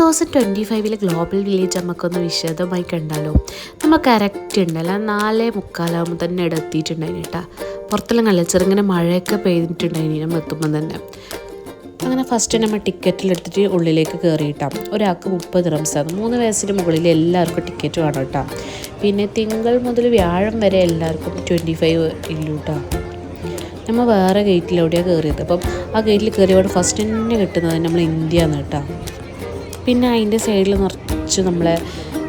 Thousand twenty ഫൈവിലെ global village നമുക്കൊന്ന് വിശദമായി കണ്ടാലോ? നമ്മൾ കറക്റ്റ് ഉണ്ടല്ല നാലേ മുക്കാലാകുമ്പോൾ തന്നെ ഇവിടെ കേട്ടോ. പുറത്തെല്ലാം കണ്ടില്ല ചെറുങ്ങനെ മഴയൊക്കെ പെയ്തിട്ടുണ്ടായിന് നമ്മൾ എത്തുമ്പോൾ തന്നെ. അങ്ങനെ ഫസ്റ്റ് നമ്മൾ ടിക്കറ്റിലെടുത്തിട്ട് ഉള്ളിലേക്ക് കയറിയിട്ടാം ഒരാൾക്ക് മുപ്പത് റംസാണ് മൂന്ന് വയസ്സിന് മുകളിൽ എല്ലാവർക്കും ടിക്കറ്റ് വേണം കേട്ടോ. പിന്നെ തിങ്കൾ മുതൽ വ്യാഴം വരെ എല്ലാവർക്കും ട്വന്റി ഫൈവ് ഇല്ലു കേട്ടോ. നമ്മൾ വേറെ ഗേറ്റിലൂടെയാണ് കയറിയത് അപ്പം ആ ഗേറ്റിൽ കയറിയവിടെ ഫസ്റ്റ് തന്നെ കിട്ടുന്നത് നമ്മൾ ഇന്ത്യ എന്ന് കേട്ടോ. പിന്നെ അതിന്റെ സൈഡിൽ നിറച്ച് നമ്മളെ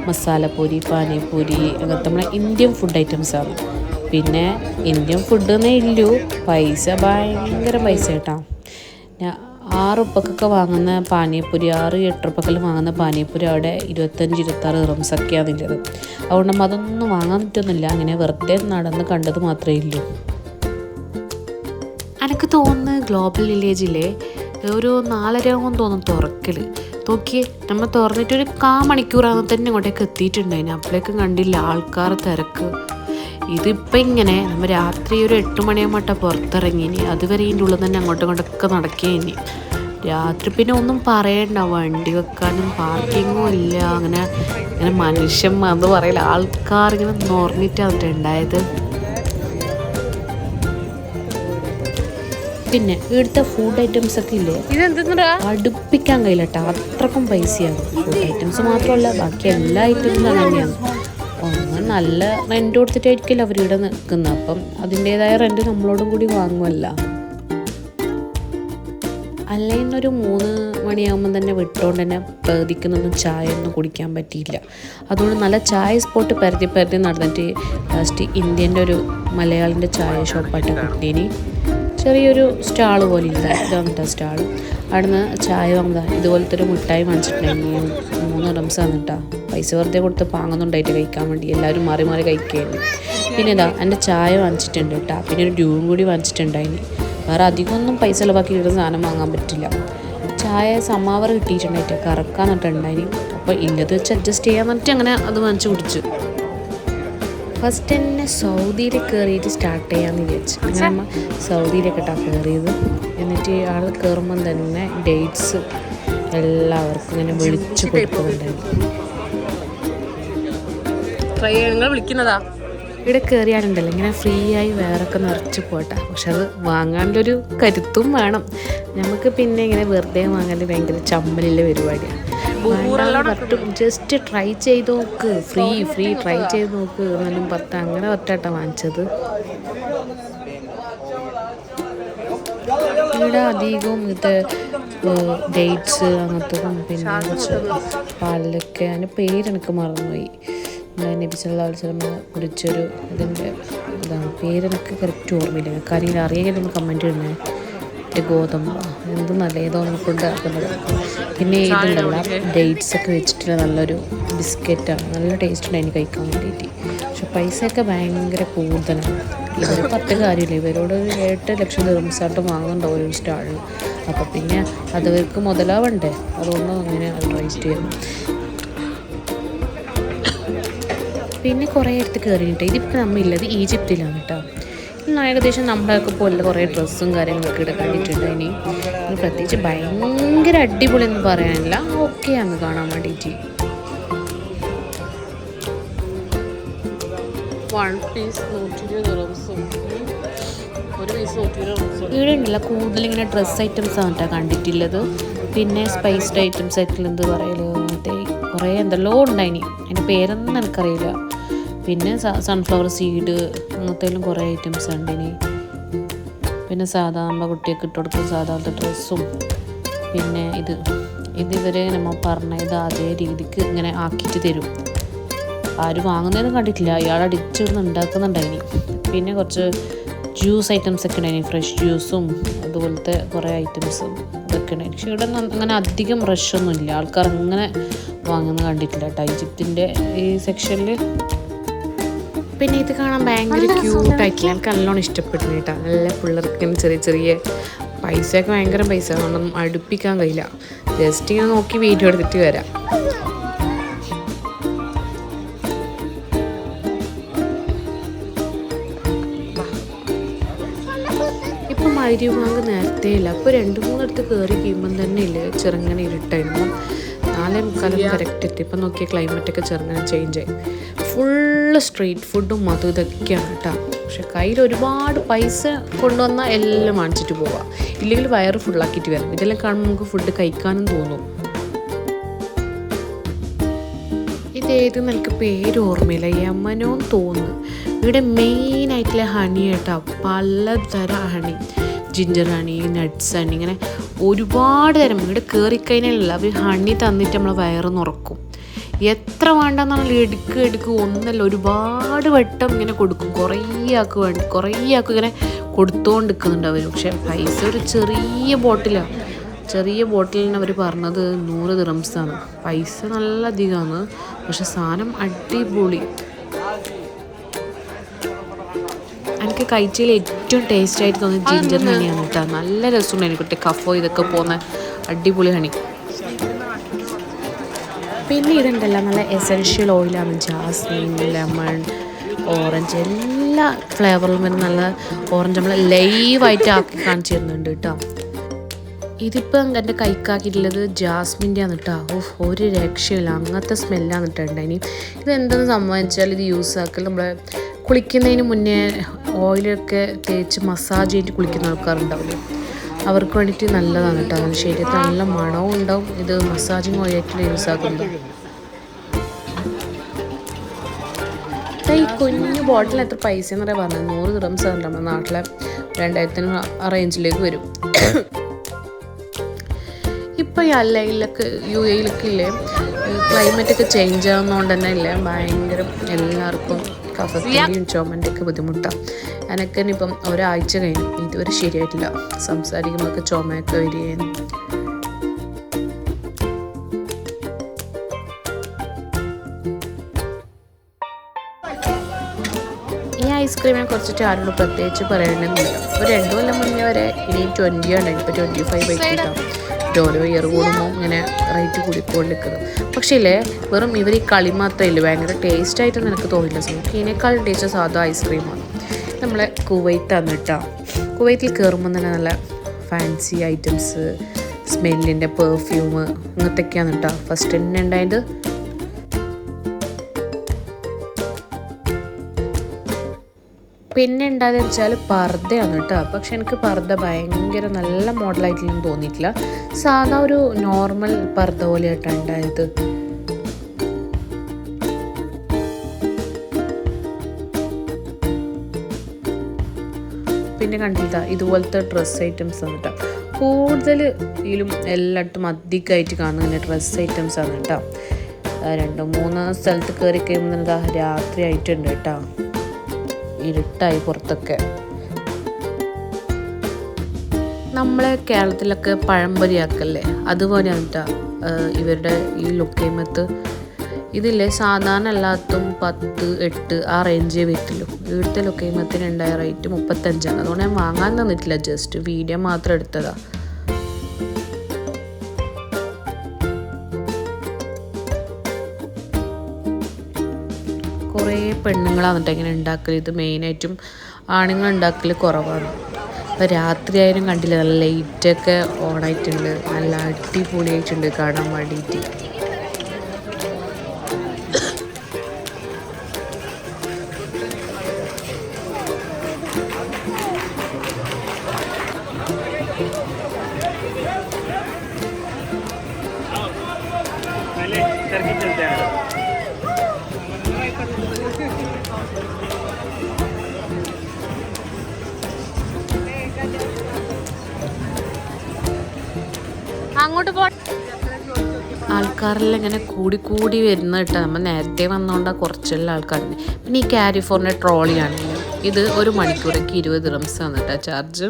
മസാലപ്പൊരി പാനിപ്പൂരി അങ്ങനത്തെ നമ്മളെ ഇന്ത്യൻ ഫുഡ് ഐറ്റംസാണ് പിന്നെ ഇന്ത്യൻ ഫുഡ് എന്നേ ഇല്ലൂ. പൈസ ഭയങ്കര പൈസ കേട്ടോ. ഞാൻ ആറ് ഉപ്പക്കൊക്കെ വാങ്ങുന്ന പാനിയപ്പൂരി ആറ് എട്ട് ഉപ്പക്കെല്ലാം വാങ്ങുന്ന പാനിയപ്പൂരി അവിടെ ഇരുപത്തഞ്ച് ഇരുപത്താറ് റംസൊക്കെയാണ് നിന്റെത്. അതുകൊണ്ട് അതൊന്നും വാങ്ങാൻ പറ്റുന്നില്ല അങ്ങനെ വെറുതെ നടന്ന് കണ്ടത് മാത്രമേ ഉള്ളൂ എനിക്ക് തോന്നുന്നു ഗ്ലോബൽ വില്ലേജിലെ ഒരു നാലര തോന്നുന്നു തോന്നും തുറക്കൽ നോക്കിയേ നമ്മൾ തുറന്നിട്ട് ഒരു കാ മണിക്കൂറാകുമ്പോൾ തന്നെ ഇങ്ങോട്ടേക്ക് എത്തിയിട്ടുണ്ടായിന് അപ്പോഴേക്കും കണ്ടില്ല ആൾക്കാർ തിരക്ക്. ഇതിപ്പോൾ ഇങ്ങനെ നമ്മൾ രാത്രി ഒരു എട്ട് മണിയാകുമ്പോൾ പുറത്തിറങ്ങിനി അതുവരെ ഇതിന്റെ ഉള്ളിൽ തന്നെ അങ്ങോട്ടും ഇങ്ങോട്ടൊക്കെ നടക്കുകയിനി രാത്രി പിന്നെ ഒന്നും പറയണ്ട വണ്ടി വെക്കാനും പാർക്കിങ്ങും ഇല്ല. അങ്ങനെ ഇങ്ങനെ മനുഷ്യന്മാർ എന്ന് പറയില്ല. ആൾക്കാർ ഇങ്ങനെ നിറഞ്ഞിട്ടാണ് ഉണ്ടായത്. പിന്നെ ഇവിടുത്തെ ഫുഡ് ഐറ്റംസ് ഒക്കെ ഇല്ലേ? അടുപ്പിക്കാൻ കഴിയില്ല കേട്ടോ അത്രക്കും പൈസയാണ് ഫുഡ് ഐറ്റംസ് മാത്രമല്ല ബാക്കി എല്ലാ ഐറ്റംസും അങ്ങനെയാണ് ഒന്ന് നല്ല റെന്റ് കൊടുത്തിട്ടായിരിക്കില്ല അവരിവിടെ നിൽക്കുന്നത്. അപ്പം അതിന്റേതായ റെന്റ് നമ്മളോടും കൂടി വാങ്ങുമല്ല. അല്ലെങ്കിൽ ഒരു മൂന്ന് മണിയാകുമ്പം തന്നെ വിട്ടുകൊണ്ട് തന്നെ പേദിക്കുന്നൊന്നും ചായ ഒന്നും കുടിക്കാൻ പറ്റിയില്ല. അതുകൊണ്ട് നല്ല ചായ സ്പോട്ട് പരതി പരതി നടന്നിട്ട് ലാസ്റ്റ് ഇന്ത്യന്റെ ഒരു മലയാളിന്റെ ചായ ഷോപ്പായിട്ട് കിട്ടീനി ചെറിയൊരു സ്റ്റാൾ പോലെ ഇല്ല ഇതാണ് സ്റ്റാൾ അവിടുന്ന് ചായ വാങ്ങുക ഇതുപോലത്തെ ഒരു മിഠായി വാങ്ങിച്ചിട്ടുണ്ടായിരുന്നു. മൂന്ന് റംസാണ് കേട്ടോ പൈസ വെറുതെ കൊടുത്ത് പാങ്ങുന്നുണ്ടായിട്ട് കഴിക്കാൻ വേണ്ടി എല്ലാവരും മാറി മാറി കഴിക്കുകയായിരുന്നു. പിന്നെ ഇതാ എന്റെ ചായ വാങ്ങിച്ചിട്ടുണ്ട് കേട്ടോ പിന്നെ ഒരു ഡ്യൂവും കൂടി വാങ്ങിച്ചിട്ടുണ്ടായിനി. വേറെ അധികമൊന്നും പൈസ ചിലവാക്കി ഇടുന്ന സാധനം വാങ്ങാൻ പറ്റില്ല. ചായ സമാവർ കിട്ടിയിട്ടുണ്ടായിട്ട്. കറക്കാൻ അപ്പോൾ ഇല്ലത് വെച്ച് അഡ്ജസ്റ്റ് ചെയ്യാൻ പറ്റി അങ്ങനെ അത് വാങ്ങിച്ച് കുടിച്ചു. ഫസ്റ്റ് തന്നെ സൗദിയിൽ കയറിയിട്ട് സ്റ്റാർട്ട് ചെയ്യാമെന്ന് വിചാരിച്ചു. അങ്ങനെ നമ്മൾ സൗദിയിലേക്ക് കേട്ടോ കയറിയത് എന്നിട്ട് ആൾ കയറുമ്പം തന്നെ ഡേറ്റ്സ് എല്ലാവർക്കും ഇങ്ങനെ വിളിച്ചു കൊടുക്കുന്നുണ്ടായിരുന്നു. ട്രൈ നിങ്ങൾ വിളിക്കുന്നതാ? ഇവിടെ കയറിയാലുണ്ടല്ലോ ഇങ്ങനെ ഫ്രീ ആയി വേറൊക്കെ നിറച്ച് പോട്ടെ. പക്ഷെ അത് വാങ്ങാനുള്ളൊരു കരുത്തും വേണം. നമുക്ക് പിന്നെ ഇങ്ങനെ വെറുതെ വാങ്ങാൻ ഭയങ്കര ചമ്മലിലെ പരിപാടിയാണ് പറ്റും ജസ്റ്റ് ട്രൈ ചെയ്ത് നോക്ക്. ഫ്രീ ഫ്രീ ട്രൈ ചെയ്ത് നോക്ക്. എന്നാലും പത്ത് അങ്ങനെ ഒറ്റാട്ടാ വാങ്ങിച്ചത്. ഇവിടെ അധികവും ഇത് ഡേറ്റ്സ് അങ്ങനത്തതും പിന്നെ കുറച്ച് പാലൊക്കെ അതിന്റെ പേര് എനിക്ക് മറന്നുപോയി. ആൾച്ചമ്മ കുറിച്ചൊരു ഇതിന്റെ ഇതാണ്. പേരെനിക്ക് കറക്റ്റ് ഓർമ്മയില്ല. കാര്യം അറിയാൻ കമന്റ് ഇടണേ ഗോതമ്പ്. എന്ത് നല്ല ഏതോ നമുക്ക് ഉണ്ടാക്കുന്നത്. പിന്നെ ഇതുണ്ടല്ല ഡേറ്റ്സ് ഒക്കെ വെച്ചിട്ടുള്ള നല്ലൊരു ബിസ്ക്കറ്റാണ്. നല്ല ടേസ്റ്റ് ഉണ്ട് അതിന് കഴിക്കാൻ വേണ്ടിയിട്ട്. പക്ഷെ പൈസയൊക്കെ ഭയങ്കര കൂടുതലാണ്. ഇവർ പത്ത് കാര്യമില്ല. ഇവരോട് ഒരു എട്ട് ലക്ഷം ദിവസമായിട്ട് വാങ്ങുന്നുണ്ടോ ഒരു സ്റ്റാളിൽ അപ്പോൾ പിന്നെ അതവർക്ക് മുതലാവണ്ടേ? അതൊന്നും അങ്ങനെ റേസ്റ്റ് ചെയ്യുന്നു പിന്നെ കുറേ അടുത്ത് കയറിയിട്ട് ഇതിപ്പോൾ നമ്മളില്ലത് ഈജിപ്തിലാണ് കേട്ടോ. ഏകദേശം നമ്മളൊക്കെ പോലെ കുറേ ഡ്രസ്സും കാര്യങ്ങളൊക്കെ ഇവിടെ കണ്ടിട്ടുണ്ട് ഇനി പ്രത്യേകിച്ച് ഭയങ്കര അടിപൊളി എന്ന് പറയാനില്ല. ഓക്കെ ആണ് കാണാൻ വേണ്ടിയിട്ട് വൺ പീസ് നൂറ്റി ഇരുപത് റംസും ഇവിടെ ഉണ്ടല്ല കൂടുതൽ ഇങ്ങനെ ഡ്രസ്സ് ഐറ്റംസ് ആണ് കേട്ടോ കണ്ടിട്ടുള്ളത്. പിന്നെ സ്പൈസ്ഡ് ഐറ്റംസ് ആയിട്ടുള്ളത് എന്ത് പറയൽ മറ്റേ കുറേ എന്തെല്ലോ ഉണ്ടായിനി. അതിന്റെ പേരൊന്നും എനിക്കറിയില്ല. പിന്നെ സൺഫ്ലവർ സീഡ് അങ്ങനത്തെല്ലാം കുറേ ഐറ്റംസ് ഉണ്ട് ഇനി. പിന്നെ സാധാ നമ്മുടെ കുട്ടിയൊക്കെ ഇട്ട് കൊടുക്കുന്ന സാധാരണ ഡ്രസ്സും പിന്നെ ഇത്. ഇതിവരെ നമ്മൾ പറഞ്ഞ ഇത് അതേ രീതിക്ക് ഇങ്ങനെ ആക്കിയിട്ട് തരും. ആരും വാങ്ങുന്നതൊന്നും കണ്ടിട്ടില്ല. ഇയാൾ അടിച്ചിരുന്ന് ഉണ്ടാക്കുന്നുണ്ടായിനി. പിന്നെ കുറച്ച് ജ്യൂസ് ഐറ്റംസ് ഒക്കെ ഉണ്ടായിനി. ഫ്രഷ് ജ്യൂസും അതുപോലത്തെ കുറേ ഐറ്റംസും ഇതൊക്കെ ഉണ്ടായി പക്ഷേ ഇവിടെ അങ്ങനെ അധികം റഷൊന്നും ഇല്ല ആൾക്കാർ അങ്ങനെ വാങ്ങുന്നത് കണ്ടിട്ടില്ല കേട്ടോ ഈജിപ്തിന്റെ ഈ സെക്ഷനിൽ പിന്നെ ഇത് കാണാൻ ഭയങ്കര ക്യൂട്ടായിട്ടില്ല എനിക്ക് നല്ലോണം ഇഷ്ടപ്പെട്ടു കേട്ടോ. നല്ല പിള്ളേർക്ക് ചെറിയ ചെറിയ പൈസയൊക്കെ ഭയങ്കര പൈസ. അതുകൊണ്ടൊന്നും അടുപ്പിക്കാൻ കഴിയില്ല. ജസ്റ്റ് ഇങ്ങനെ നോക്കി വീഡിയോ എടുത്തിട്ട് വരാം. ഇപ്പം മരുവാങ്ക് നേരത്തെ ഇല്ല. അപ്പോൾ രണ്ട് മൂന്നിടത്ത് കയറി കഴിയുമ്പം തന്നെ ഇല്ല? ചെറുങ്ങനെ ഇരുട്ടായിരുന്നു. നാലേ മുക്കാലും കറക്റ്റ് എത്തി ഇപ്പം നോക്കിയ ക്ലൈമറ്റൊക്കെ ചെറുങ്ങനെ ചേഞ്ച് ആയി. ഫുള്ള് സ്ട്രീറ്റ് ഫുഡും അതും ഇതൊക്കെയാണ് കേട്ടോ. പക്ഷെ കയ്യിൽ ഒരുപാട് പൈസ കൊണ്ടുവന്നാൽ എല്ലാം വാങ്ങിച്ചിട്ട് പോവാം. ഇല്ലെങ്കിൽ വയറ് ഫുള്ളാക്കിയിട്ട് വരാം. ഇതെല്ലാം കാണുമ്പോൾ നമുക്ക് ഫുഡ് കഴിക്കാനും തോന്നും. ഇതേത് നിനക്ക് പേര് ഓർമ്മയില്ല. യമനോ തോന്നുന്നു. ഇവിടെ മെയിൻ ആയിട്ടുള്ള ഹണി കേട്ടോ. പലതരം honey ginger honey nuts honey ഇങ്ങനെ ഒരുപാട് തരം. ഇവിടെ കയറിക്കഴിഞ്ഞാലല്ല അവർ ഹണി തന്നിട്ട് നമ്മളെ വയറ് നിറക്കും. എത്ര വേണ്ടെന്നാണെങ്കിൽ എടുക്കുക എടുക്കുക ഒന്നല്ല ഒരുപാട് വട്ടം ഇങ്ങനെ കൊടുക്കും. കുറേ ആൾക്ക് വേണ്ടി കുറേ ആൾക്ക് ഇങ്ങനെ കൊടുത്തുകൊണ്ട് നിൽക്കുന്നുണ്ട് അവർ പക്ഷേ പൈസ ഒരു ചെറിയ ബോട്ടിലാണ് ചെറിയ ബോട്ടിലിന് അവർ പറഞ്ഞത് നൂറ് ദിറംസാണ് പൈസ നല്ല അധികമാണ്. പക്ഷെ സാധനം അടിപൊളി. എനിക്ക് കഴിച്ചതിൽ ഏറ്റവും ടേസ്റ്റ് ആയിട്ട് തോന്നിയത് ജിഞ്ചർ ഹണിയാണ് കേട്ടോ. നല്ല രസമുണ്ട് കുട്ടി കഫോ ഇതൊക്കെ പോകുന്ന അടിപൊളി ഹണി പിന്നെ ഇതുണ്ടല്ലോ നല്ല എസെൻഷ്യൽ ഓയിലാണ് ജാസ്മിൻ ലെമൺ ഓറഞ്ച് എല്ലാ ഫ്ലേവറിലും വരുന്ന നല്ല ഓറഞ്ച് നമ്മൾ ലൈവായിട്ട് ആക്കി കാണിച്ചു തരുന്നുണ്ട് കേട്ടോ. ഇതിപ്പം എന്റെ കൈക്കാക്കിയിട്ടുള്ളത് ജാസ്മിന്റെ ആണ് കേട്ടോ. ഓഹ് ഒരു രക്ഷയില്ല. അങ്ങനത്തെ സ്മെല്ലാണ് കേട്ടോ ഇത് എന്തെന്ന് സംബന്ധിച്ചാൽ ഇത് യൂസ് ആക്കൽ നമ്മൾ കുളിക്കുന്നതിന് മുന്നേ ഓയിലൊക്കെ തേച്ച് മസാജ് ചെയ്തിട്ട് കുളിക്കുന്ന ആൾക്കാരുണ്ടാവില്ലേ? അവർക്ക് വേണ്ടിയിട്ട് നല്ലതാണ് കേട്ടോ. നമ്മുടെ ശരീരത്തിൽ നല്ല മണവും ഉണ്ടാവും. ഇത് മസാജിങ് ഓയിലായിട്ട് യൂസ് ആക്കുന്നത് ഈ കുഞ്ഞു ബോട്ടിൽ എത്ര പൈസ എന്ന് പറയാൻ പറഞ്ഞത്? നൂറ് ഗ്രംസ് ഉണ്ട് നമ്മുടെ നാട്ടിലെ? രണ്ടായിരത്തിന് റേഞ്ചിലേക്ക് വരും. ഇപ്പോൾ ഈ അല്ലയിലൊക്കെ യു എയിലൊക്കെ ഇല്ലേ? ക്ലൈമറ്റൊക്കെ ചേഞ്ച് ആവുന്നതുകൊണ്ട് തന്നെ ഇല്ലേ? ഭയങ്കര എല്ലാവർക്കും കഫത്തിന്റെയും ചുമന്റെയൊക്കെ ബുദ്ധിമുട്ടാണ് എനക്ക് ഇനിയിപ്പം ഒരാഴ്ച കഴിഞ്ഞു. ഇതുവരെ ശരിയായിട്ടില്ല. സംസാരിക്കുമ്പോഴൊക്കെ ചുമയൊക്കെ വരികയും ഐസ്ക്രീമിനെ കുറിച്ചിട്ട് ആരോട് പ്രത്യേകിച്ച് പറയണമെന്നില്ല ഒരു രണ്ടു കൊല്ലം മുന്നേ വരെ ഇനി ട്വന്റി ആണ് ഇപ്പോൾ ട്വന്റി ഫൈവ് ആയിട്ടാണ് ഓരോ ഇയർ കൂടുമ്പോൾ ഇങ്ങനെ റേറ്റ് കൂടിക്കൊണ്ടിരിക്കുന്നത് പക്ഷേ വെറും ഇവർ ഈ കളി മാത്രമേ ഇല്ല ഭയങ്കര ടേസ്റ്റായിട്ടൊന്നും എനിക്ക് തോന്നില്ല നമുക്ക് ഇതിനേക്കാളും ടേസ്റ്റ് സാധാ ഐസ്ക്രീമാണ് നമ്മളെ കുവൈത്താണ് കേട്ടോ. കുവൈത്തിൽ കയറുമ്പോൾ തന്നെ നല്ല ഫാൻസി ഐറ്റംസ് സ്മെല്ലിന്റെ പെർഫ്യൂം ഇങ്ങനത്തെയൊക്കെയാണ് കേട്ടോ. ഫസ്റ്റ് തന്നെ ഉണ്ടായത്. പിന്നെ ഉണ്ടാകുന്നത് വെച്ചാൽ പർദ്ദയാണ് കേട്ടോ. പക്ഷെ എനിക്ക് പർദ്ദ ഭയങ്കര നല്ല മോഡലായിട്ടൊന്നും തോന്നിയിട്ടില്ല. സാധാ ഒരു നോർമൽ പർദ്ദ പോലെയായിട്ടാണ് ഉണ്ടായത്. പിന്നെ കണ്ടിട്ടാ ഇതുപോലത്തെ ഡ്രസ്സ് ഐറ്റംസ് ആണ് കേട്ടോ. കൂടുതൽ ഇതിലും എല്ലായിടത്തും അധികമായിട്ട് കാണുന്ന ഡ്രസ്സ് ഐറ്റംസ് ആണ് കേട്ടോ. രണ്ട് മൂന്ന് സ്ഥലത്ത് കയറി കഴിയുമ്പോൾ രാത്രി ആയിട്ടുണ്ട് കേട്ടോ. ഇരുട്ടായി പുറത്തൊക്കെ. നമ്മളെ കേരളത്തിലൊക്കെ പഴംപൊരിയാക്കല്ലേ? അതുപോലെയാണ് ഇവരുടെ ഈ ലുക്കേമത്ത് ഇതില്ലേ സാധാരണ എല്ലാത്തും പത്ത് എട്ട് ആ റേഞ്ചേ വരത്തുള്ളൂ. ഇവിടുത്തെ ലുക്കേമത്തിന് ഉണ്ടായ റേറ്റ് മുപ്പത്തഞ്ചാണ്. അതുകൊണ്ട് ഞാൻ വാങ്ങാൻ തന്നിട്ടില്ല ജസ്റ്റ് വീഡിയോ മാത്രം എടുത്തതാ. കുറേ പെണ്ണുങ്ങളാണ് കേട്ടോ ഇങ്ങനെ ഉണ്ടാക്കൽ ഇത് മെയിനായിട്ടും ആണുങ്ങൾ ഉണ്ടാക്കൽ കുറവാണ് അപ്പോൾ രാത്രി ആയാലും കണ്ടില്ല നല്ല ലൈറ്റൊക്കെ ഓണായിട്ടുണ്ട് നല്ല അടിപൊളിയായിട്ടുണ്ട് കാണാൻ വേണ്ടിയിട്ട് चलते പോ ആൾക്കാരെല്ലാം ഇങ്ങനെ കൂടി കൂടി വരുന്ന കേട്ടോ. നമ്മൾ നേരത്തെ വന്നതുകൊണ്ടാണ് കുറച്ചെല്ലാം ആൾക്കാരുണ്ട് പിന്നെ ഈ ക്യാരി ഫോറിന്റെ ട്രോളിയാണെങ്കിൽ ഇത് ഒരു മണിക്കൂറേക്ക് ഇരുപത് റംസ് ആണ് കേട്ടോ. ചാർജ്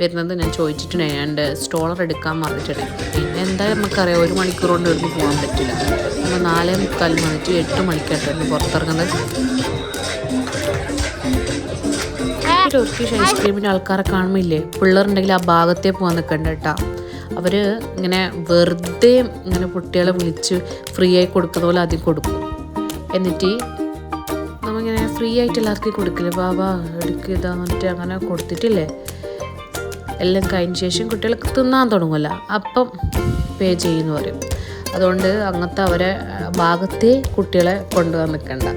വരുന്നത് ഞാൻ ചോദിച്ചിട്ടുണ്ട്. ഞാൻ സ്റ്റോളർ എടുക്കാൻ പറഞ്ഞിട്ടുണ്ട്. പിന്നെ എന്തായാലും നമുക്കറിയാം ഒരു മണിക്കൂർ കൊണ്ട് ഇവിടുന്ന് പോകാൻ പറ്റില്ല. നമ്മൾ നാലേ മുക്കാൽ വന്നിട്ട് എട്ട് മണിക്കായിട്ടാണ് പുറത്തിറങ്ങുന്നത്. ടർക്കിഷ് ഐസ്ക്രീമിന്റെ ആൾക്കാരെ കാണുമില്ലേ പിള്ളേരുണ്ടെങ്കിൽ ആ ഭാഗത്തേ പോകാൻ നിൽക്കണ്ട കേട്ടോ. അവർ ഇങ്ങനെ വെറുതെ ഇങ്ങനെ കുട്ടികളെ വിളിച്ച് ഫ്രീ ആയി കൊടുക്കുന്ന പോലെ ആദ്യം കൊടുക്കും. എന്നിട്ട് നമ്മിങ്ങനെ ഫ്രീ ആയിട്ട് എല്ലാവർക്കും കൊടുക്കില്ല? ബാബാ എടുക്കുക ഇതാ എന്നിട്ട് അങ്ങനെ കൊടുത്തിട്ടില്ലേ? എല്ലാം കഴിഞ്ഞ ശേഷം കുട്ടികൾക്ക് തിന്നാൻ തുടങ്ങുമല്ല. അപ്പം പേ ചെയ്യുന്നു പറയും. അതുകൊണ്ട് അങ്ങനത്തെ അവരെ ഭാഗത്തെ കുട്ടികളെ കൊണ്ടുവന്ന് നിൽക്കണ്ട.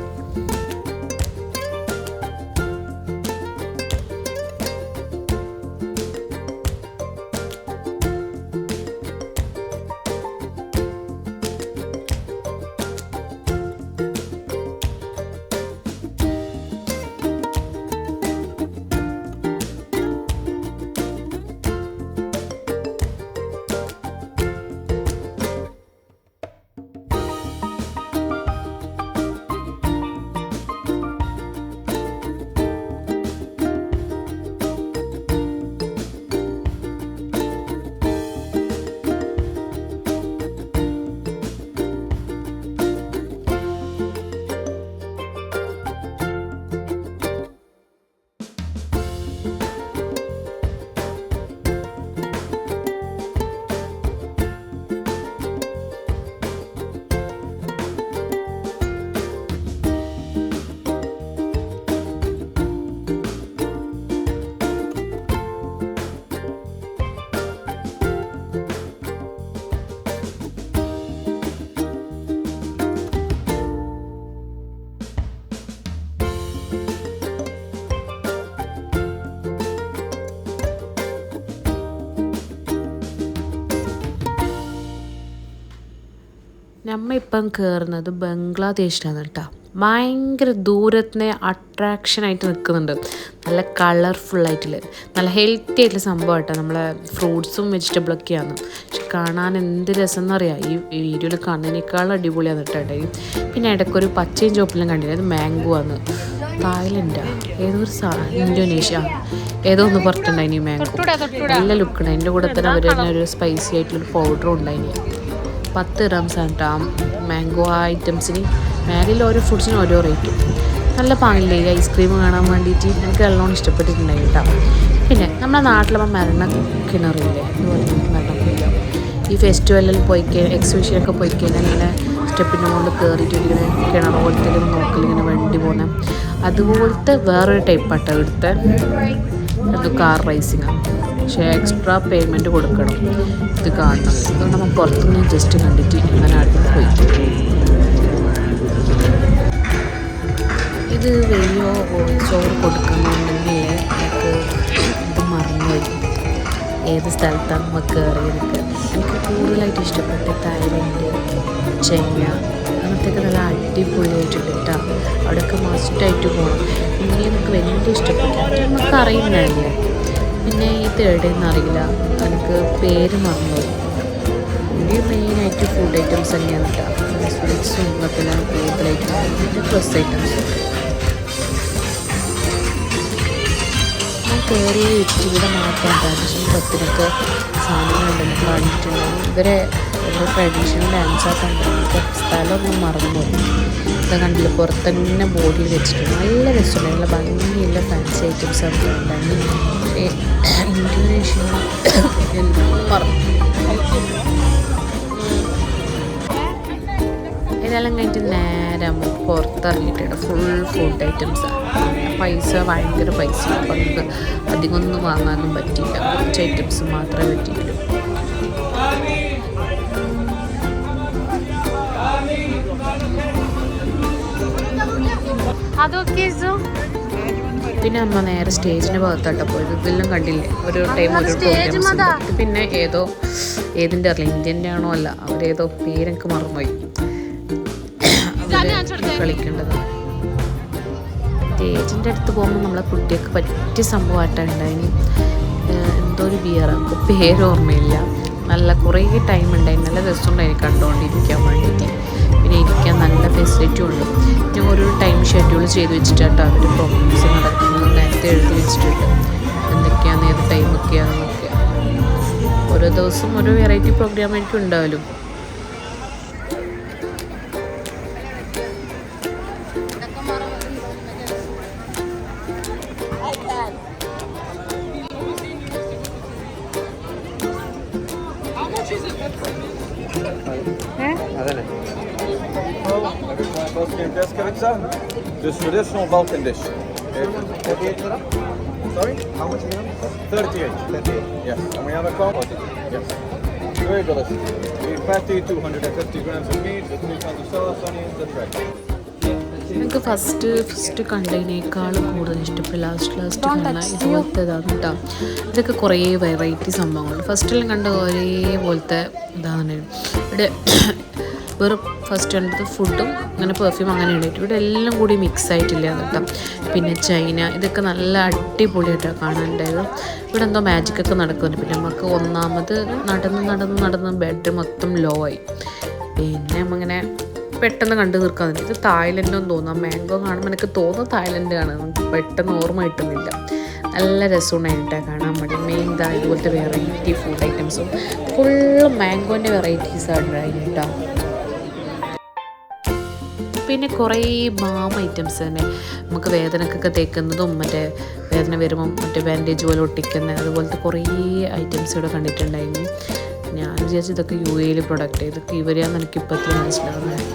നമ്മ ഇപ്പം കയറുന്നത് ബംഗ്ലാദേശിലാണ് കേട്ടോ ഭയങ്കര ദൂരത്തിനെ അട്രാക്ഷനായിട്ട് നിൽക്കുന്നുണ്ട്. നല്ല കളർഫുൾ ആയിട്ടുള്ള നല്ല ഹെൽത്തി ആയിട്ടുള്ള സംഭവം കേട്ടോ നമ്മളെ ഫ്രൂട്ട്സും വെജിറ്റബിളൊക്കെയാണ് പക്ഷെ കാണാൻ എന്ത് രസം എന്നറിയാം ഈ വീഡിയോയിൽ കാണുന്നതിനേക്കാൾ അടിപൊളിയാണ് കേട്ടോ ഈ പിന്നെ ഇടയ്ക്കൊരു പച്ചയും ചോപ്പിലും കണ്ടില്ല? അത് മാംഗോ ആണ്. തായ്ലൻഡാ ഏതോ ഒരു സാ ഇന്തോനേഷ്യ ഏതോ ഒന്ന് പുറത്തുണ്ടായിനി മാംഗോ നല്ല ലുക്കുണ്ട് അതിന്റെ കൂടെ തന്നെ അവർ തന്നെ ഒരു സ്പൈസി ആയിട്ടുള്ളൊരു പൗഡറും ഉണ്ടായിനി. പത്ത് റംസ് ആണ് കേട്ടോ മാംഗോ ഐറ്റംസിന് മാഗിൽ ഓരോ ഫുഡ്സിന് ഓരോ റേറ്റും നല്ല പാങ്ങില്ലേ ഈ ഐസ്ക്രീം കാണാൻ വേണ്ടിയിട്ട്? എനിക്ക് നല്ലോണം ഇഷ്ടപ്പെട്ടിട്ടുണ്ടായി കേട്ടോ പിന്നെ നമ്മുടെ നാട്ടിലപ്പം മരണ കിണറില്ലേ? അതുപോലെ മരണക്കില്ല ഈ ഫെസ്റ്റിവലിൽ പോയി കഴിഞ്ഞാൽ എക്സിബിഷനൊക്കെ പോയി കഴിഞ്ഞാൽ ഇങ്ങനെ സ്റ്റെപ്പിന്റെ മുകളിൽ കയറിയിട്ട് ഇങ്ങനെ കിണർ പോലത്തെ നോക്കിൽ ഇങ്ങനെ വണ്ടി പോകുന്ന അതുപോലത്തെ വേറൊരു ടൈപ്പാട്ടോ ഇവിടുത്തെ. കാർ റേസിങ്ങാണ് പക്ഷേ എക്സ്ട്രാ പേയ്മെന്റ് കൊടുക്കണം. ഇത് കാണണം. അതുകൊണ്ട് നമ്മൾ പുറത്തുനിന്ന് ജസ്റ്റ് കണ്ടിട്ട് ഇങ്ങനെ അടുത്ത് പോയി. ഇത് വെയ്യോ ചോറ് കൊടുക്കണമെന്നുണ്ടെങ്കിൽ എനിക്ക് ഇത് മറന്നുപോയി ഏത് സ്ഥലത്താണ് നമ്മൾ കയറിയതൊക്കെ എനിക്ക് കൂടുതലായിട്ട് ഇഷ്ടപ്പെട്ട തായ്ലൻഡ് ചൈന അങ്ങനത്തെയൊക്കെ നല്ല അടിപൊളിയായിട്ടുണ്ട് കേട്ടോ അവിടെയൊക്കെ മസ്റ്റായിട്ട് പോകണം ഇങ്ങനെ നമുക്ക് വലിയ ഇഷ്ടപ്പെട്ടു. നമുക്ക് അറിയുന്നതല്ലേ പിന്നെ ഈ തേർഡേന്ന് അറിയില്ല. എനിക്ക് പേര് മറന്നുപോയി എന്റെ മെയിനായിട്ട് ഫുഡ് ഐറ്റംസ് തന്നെയാണ് കേട്ടോ സ്വീറ്റ്സും പിന്നെ കൂടുതലായിട്ട് പിന്നെ ഡ്രസ് ഐറ്റംസ് ഞാൻ കയറി ഇവിടെ മാത്രം ട്രഡീഷണൽ പത്തിനൊക്കെ സാധനങ്ങളുണ്ടെന്ന് കാണിച്ചിട്ടുണ്ടാവും ഇവരെ ഒരു ട്രഡീഷണൽ ഡാൻസൊക്കെ ഉണ്ടായിരുന്നു സ്ഥലമൊന്നും മറന്നുപോയി. ഇത് കണ്ടില്ല? പുറത്തന്നെ ബോർഡിൽ വെച്ചിട്ടുണ്ട്. നല്ല രസമുണ്ട്. നല്ല ഭംഗിയുള്ള ഫാൻസി ഐറ്റംസ് ഒക്കെ ഉണ്ടായിരുന്നു മറന്നു ഇതെല്ലാം കഴിഞ്ഞിട്ട് നേരെ നമ്മൾ പുറത്തിറങ്ങിയിട്ടുണ്ട്. ഫുൾ ഫുഡ് ഐറ്റംസ് പൈസ ഭയങ്കര പൈസ. അപ്പം നമുക്ക് അധികമൊന്നും വാങ്ങാനൊന്നും പറ്റിയില്ല. കുറച്ച് ഐറ്റംസ് മാത്രമേ പറ്റിയിട്ടുള്ളൂ. അതൊക്കെ പിന്നെ അമ്മ നേരെ സ്റ്റേജിന്റെ ഭാഗത്തോട്ട് പോയത്. ഇതെല്ലാം കണ്ടില്ലേ? ഒരു ടൈം ഒരു പ്രോഗ്രാംസ് പിന്നെ ഏതോ ഏതിന്റെ അറിയില്ല. ഇന്ത്യന്റെ ആണോ അല്ല. അവരേതോ പേരെനിക്ക് മറന്നുപോയി. അവർ കളിക്കേണ്ടത്. സ്റ്റേജിന്റെ അടുത്ത് പോകുമ്പോൾ നമ്മളെ കുട്ടിയൊക്കെ പറ്റിയ സംഭവമായിട്ടാണ് ഉണ്ടായിന് എന്തോ ഒരു പേര് ഓർമ്മയില്ല. നല്ല കുറേ ടൈം ഉണ്ടായി. നല്ല രസമുണ്ടായി. കണ്ടുകൊണ്ടിരിക്കാൻ വേണ്ടിയിട്ട്. പിന്നെ ഇരിക്കാൻ നല്ല ഫെസിലിറ്റി ഉണ്ട് ഞാൻ ഓരോ ടൈം ഷെഡ്യൂൾ ചെയ്ത് വെച്ചിട്ടാണ് അവർ പ്രോഗ്രാംസ് നടക്കുന്നത് നേരത്തെ എഴുതി വെച്ചിട്ടുണ്ട്. എന്തൊക്കെയാണ് ഏത് ടൈമൊക്കെയാണെന്നൊക്കെ ഓരോ ദിവസം ഓരോ വെറൈറ്റി പ്രോഗ്രാം ആയിട്ട് ഉണ്ടാവലും. അതന്നെ the traditional Balkan dish. 38 lira? Sorry? How much again? 38. 38. Yes. And we have a combo? Yes. very delicious. Beef patty, 250 grams of meat, with three kinds of sauce, onions, and bread. എനിക്ക് first first കണ്ടതിനേക്കാളും കൂടുതൽ ഇഷ്ടപ്പെട്ട last last കണ്ട ഇതുപോലത്തേതാണ് കേട്ടോ ഇതൊക്കെ കുറേ variety സംഭവങ്ങളുണ്ട് ഫസ്റ്റിലും കണ്ട ഒരേപോലത്തെ ഇതാണ് ഇവിടെ വെറും ഫസ്റ്റ് കണ്ടത് ഫുഡും അങ്ങനെ പെർഫ്യൂം അങ്ങനെ ഉണ്ടായിട്ട് ഇവിടെ എല്ലാം കൂടി മിക്സ് ആയിട്ടില്ല കേട്ടോ. പിന്നെ ചൈന ഇതൊക്കെ നല്ല അടിപൊളിയായിട്ടാണ് കാണാനുണ്ടായത്. ഇവിടെ എന്തോ മാജിക്കൊക്കെ നടക്കുന്നുണ്ട്. പിന്നെ നമുക്ക് ഒന്നാമത് നടന്ന് നടന്ന് നടന്ന് ബെഡ് മൊത്തം ലോ ആയി. പിന്നെ നമ്മങ്ങനെ പെട്ടെന്ന് കണ്ടു തീർക്കാൻ ഇത് തായ്ലൻഡെന്ന് തോന്നാം മാംഗോ കാണുമ്പോൾ എനിക്ക് തോന്നുന്നു തായ്ലൻഡ് നമുക്ക് പെട്ടെന്ന് ഓർമ്മ കിട്ടുന്നില്ല. നല്ല രസമുണ്ടായിട്ടാണ് കാണാൻ വേണ്ടി. മെയിൻ ഇതാ ഇതുപോലത്തെ വെറൈറ്റി ഫുഡ് ഐറ്റംസും ഫുള്ള് മാംഗോന്റെ വെറൈറ്റീസാണ് ഉണ്ടായിട്ടാ പിന്നെ കുറേ ബാം ഐറ്റംസ് തന്നെ. നമുക്ക് വേദനക്കൊക്കെ തേക്കുന്നതും മറ്റേ വേദന വരുമ്പം മറ്റേ ബാൻഡേജ് പോലെ ഒട്ടിക്കുന്ന അതുപോലത്തെ കുറേ ഐറ്റംസ് ഇവിടെ കണ്ടിട്ടുണ്ടായിരുന്നു. ഞാൻ വിചാരിച്ചു ഇതൊക്കെ യു എയിൽ പ്രൊഡക്റ്റ് ഇതൊക്കെ ഇവരെയാണെന്ന് എനിക്ക് ഇപ്പോഴത്തെ മനസ്സിലാവുന്നത്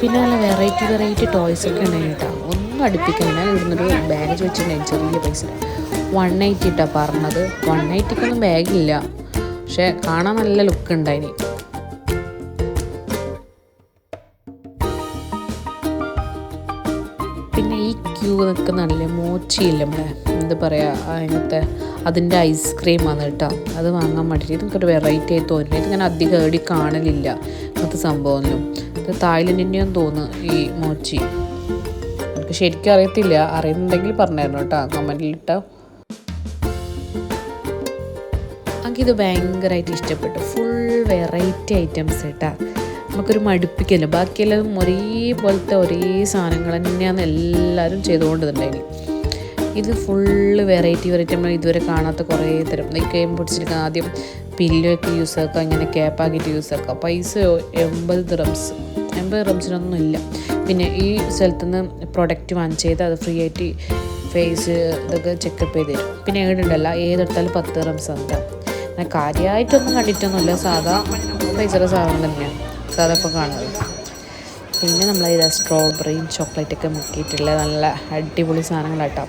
പിന്നെ നല്ല വെറൈറ്റി വെറൈറ്റി ടോയ്സ് ഒക്കെ ഉണ്ടായിരുന്നു കേട്ടോ. ഒന്നും അടുപ്പിക്കാൻ ഞാൻ ഇവിടുന്നൊരു ബാഗ് വെച്ചിട്ടുണ്ടായി ചെറിയ പൈസ. വൺ എയ്റ്റി ഇട്ടാണ് പറഞ്ഞത്. വൺ എയ്റ്റിക്കൊന്നും ബാഗില്ല പക്ഷേ കാണാൻ നല്ല ലുക്ക് ഉണ്ടായിനി. നിൽക്കുന്നാണല്ലേ മോച്ചിയില്ല നമ്മുടെ എന്താ പറയുക അതിനകത്തെ അതിന്റെ ഐസ്ക്രീമാണ് കേട്ടോ. അത് വാങ്ങാൻ വേണ്ടിയിട്ട് ഇതൊക്കെ ഒരു വെറൈറ്റി ആയി തോന്നി ഞാൻ അധികം ഏടി കാണലില്ല അങ്ങനത്തെ സംഭവമൊന്നും. ഇത് തായ്ലൻഡിന്റെയും തോന്നുന്നു ഈ മോച്ചി. എനിക്ക് ശരിക്കും അറിയത്തില്ല. അറിയുന്നുണ്ടെങ്കിൽ പറഞ്ഞായിരുന്നു കേട്ടോ. കമന്റിലിട്ടോ എനിക്കിത് ഭയങ്കരമായിട്ട് ഇഷ്ടപ്പെട്ടു. ഫുൾ വെറൈറ്റി ഐറ്റംസ് കേട്ടാ. നമുക്കൊരു മടുപ്പിക്കല്ല? ബാക്കിയെല്ലാം ഒരേപോലത്തെ ഒരേ സാധനങ്ങൾ തന്നെയാണ് എല്ലാവരും ചെയ്തുകൊണ്ടിരുന്നുണ്ടെങ്കിൽ ഇത് ഫുള്ള് വെറൈറ്റി വെറൈറ്റി നമ്മൾ ഇതുവരെ കാണാത്ത കുറേ തരം. കെയിം പിടിച്ചിരിക്കുന്ന ആദ്യം പില്ലൊക്കെ യൂസ് ആക്കുക ഇങ്ങനെ ക്യാപ്പാക്കിയിട്ട് യൂസ് ആക്കുക. പൈസ എൺപത് ഡ്രംസ് എൺപത് ഡ്രംസിനൊന്നും ഇല്ല. പിന്നെ ഈ സ്ഥലത്ത് നിന്ന് പ്രൊഡക്റ്റ് വാങ്ങിച്ച് ചെയ്ത് അത് ഫ്രീ ആയിട്ട് ഫേസ് ഇതൊക്കെ ചെക്കപ്പ് ചെയ്ത് തരും. പിന്നെ ഏടുണ്ടല്ല ഏതെടുത്താലും പത്ത് ദിറംസ് ആണ് ഞാൻ കാര്യമായിട്ടൊന്നും കണ്ടിട്ടൊന്നുമില്ല. സാധാ പൈസയുടെ സാധനം തന്നെയാണ്. സാധാ ഇപ്പോൾ കാണുന്നത്. പിന്നെ നമ്മൾ ഇത് സ്ട്രോബെറിയും ചോക്ലേറ്റൊക്കെ മുക്കിയിട്ടുള്ള നല്ല അടിപൊളി സാധനങ്ങളാട്ടോ.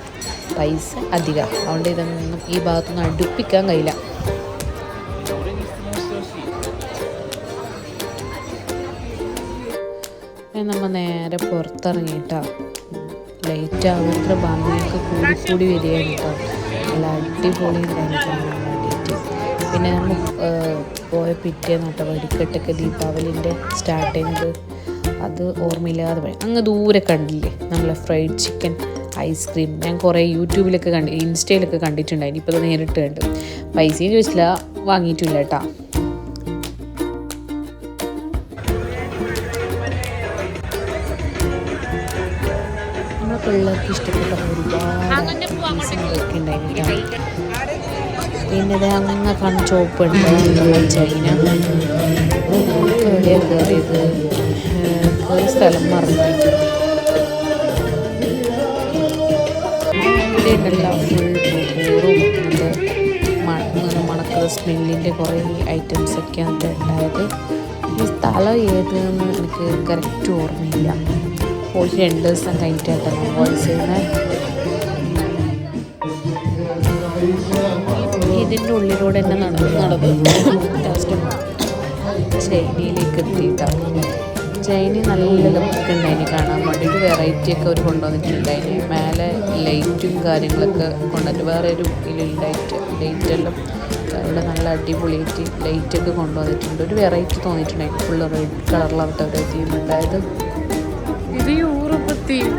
പൈസ അധികം. അതുകൊണ്ട് ഇതൊന്നും ഈ ഭാഗത്തൊന്നും അടുപ്പിക്കാൻ കഴിയില്ല. നമ്മൾ നേരെ പുറത്തിറങ്ങിയിട്ടാ. ലൈറ്റ് ആവുന്നത്ര ഭംഗിയൊക്കെ കൂടി കൂടി വരികയാണ് കേട്ടോ. നല്ല അടിപൊളി ഉണ്ടായിരുന്നു പിന്നെ നമ്മൾ പോയ പിറ്റേ കേട്ടോ വെടിക്കെട്ടൊക്കെ ദീപാവലിന്റെ സ്റ്റാർട്ട് ചെയ്യുന്നത് അത് ഓർമ്മയില്ലാതെ പോയി. അങ്ങ് ദൂരെ കണ്ടില്ലേ? നമ്മളെ ഫ്രൈഡ് ചിക്കൻ ഐസ്ക്രീം ഞാൻ കുറേ യൂട്യൂബിലൊക്കെ കണ്ട് ഇൻസ്റ്റയിലൊക്കെ കണ്ടിട്ടുണ്ടായി ഇപ്പോൾ അത് നേരിട്ട് കണ്ടു. പൈസയും ചോദിച്ചില്ല വാങ്ങിയിട്ടില്ല കേട്ടോ. പിള്ളേർക്ക് ഇഷ്ടപ്പെട്ട ഒരുപാട് ഉണ്ടായിരുന്നു. പിന്നെ ഇത് അങ്ങ് കൺ ചോപ്പ് ഉണ്ട് നമ്മുടെ ചൈന നമുക്ക് എവിടെയാണ് കയറിയത് ഏഹ് കയറിയ സ്ഥലം മറന്നു. സ്മെല്ലിന്റെ കുറേ ഐറ്റംസ് ഒക്കെ അത് ഉണ്ടായത്. ഈ സ്ഥലം ഏതെന്ന് എനിക്ക് കറക്റ്റ് ഓർമ്മയില്ല. പോയി രണ്ട് ദിവസം കഴിഞ്ഞിട്ടാണ് വോയിസ് ചെയ്യുന്നത് ഇതിന്റെ ഉള്ളിലൂടെ തന്നെ നടന്ന്. നടന്ന് ചൈനയിലേക്ക് എത്തിയിട്ടാണ് ചൈന നല്ല ലുക്ക് ഉണ്ടായിന് കാണാൻ വേണ്ടിയിട്ട് വെറൈറ്റി ഒക്കെ അവർ കൊണ്ടുവന്നിട്ടുണ്ടായിന്. മേലെ ലൈറ്റും കാര്യങ്ങളൊക്കെ കൊണ്ടുവന്നിട്ട് വേറെ ഒരു ലൈറ്റ് ലൈറ്റെല്ലാം അവിടെ നല്ല അടിപൊളിയായിട്ട് ലൈറ്റൊക്കെ കൊണ്ടുവന്നിട്ടുണ്ട്. ഒരു വെറൈറ്റി തോന്നിയിട്ടുണ്ടായിരുന്നു ഫുള്ള് റെഡ് കളറിലാവട്ടെ ഒരു തീം ഉണ്ടായത് ഇത് യൂറോപ്പ് തീം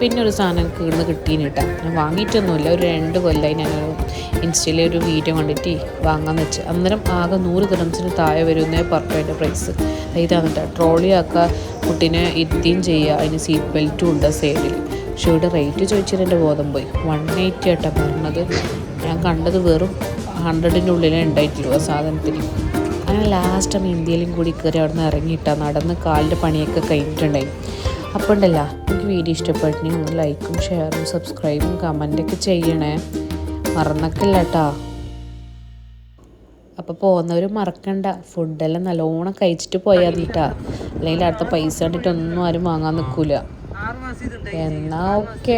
പിന്നെ ഒരു സാധനം എനിക്ക് ഇവിടുന്ന് കിട്ടീന് കേട്ടോ. ഞാൻ വാങ്ങിയിട്ടൊന്നുമില്ല. ഒരു രണ്ട് കൊല്ലമായി ഞാൻ ഇൻസ്റ്റയിലെ ഒരു വീഡിയോ കണ്ടിട്ട് വാങ്ങാന്ന് വെച്ച്. അന്നേരം ആകെ നൂറ് ദിറംസിന് താഴെ വരുന്നേ പറഞ്ഞു അതിന്റെ പ്രൈസ് ഇതാണ് കേട്ടോ. ട്രോളി ആക്കുക കുട്ടീനെ ഇരുത്തിയും ചെയ്യുക അതിന് സീറ്റ് ബെൽറ്റും ഉണ്ട് സൈഡിൽ പക്ഷേ ഇവിടെ റേറ്റ് ചോദിച്ചിട്ട് എന്റെ ബോധം പോയി. വൺ എയ്റ്റി ആട്ടോ പറഞ്ഞത്. ഞാൻ കണ്ടത് വെറും ഹൺഡ്രഡിന്റെ ഉള്ളിലേ ഉണ്ടായിട്ടുള്ളൂ ആ സാധനത്തിന്. അങ്ങനെ ലാസ്റ്റ് ടൈം ഇന്ത്യയിലും കൂടി കയറി അവിടെ നിന്ന് ഇറങ്ങിയിട്ടാണ് നടന്ന് കാലിന്റെ പണിയൊക്കെ കഴിഞ്ഞിട്ടുണ്ടായി. അപ്പോൾ ഉണ്ടല്ലോ എനിക്ക് വീഡിയോ ഇഷ്ടപ്പെട്ടെങ്കിൽ നിങ്ങൾ ലൈക്കും ഷെയറും സബ്സ്ക്രൈബും കമന്റൊക്കെ ചെയ്യണേ. മറന്നൊക്കില്ല കേട്ടോ അപ്പോൾ പോകുന്നവർ മറക്കണ്ട ഫുഡെല്ലാം നല്ലോണം കഴിച്ചിട്ട് പോയാൽ മതിട്ടാ. അല്ലെങ്കിൽ അടുത്ത പൈസ കണ്ടിട്ടൊന്നും ആരും വാങ്ങാൻ നിൽക്കൂല എന്നാ ഓക്കെ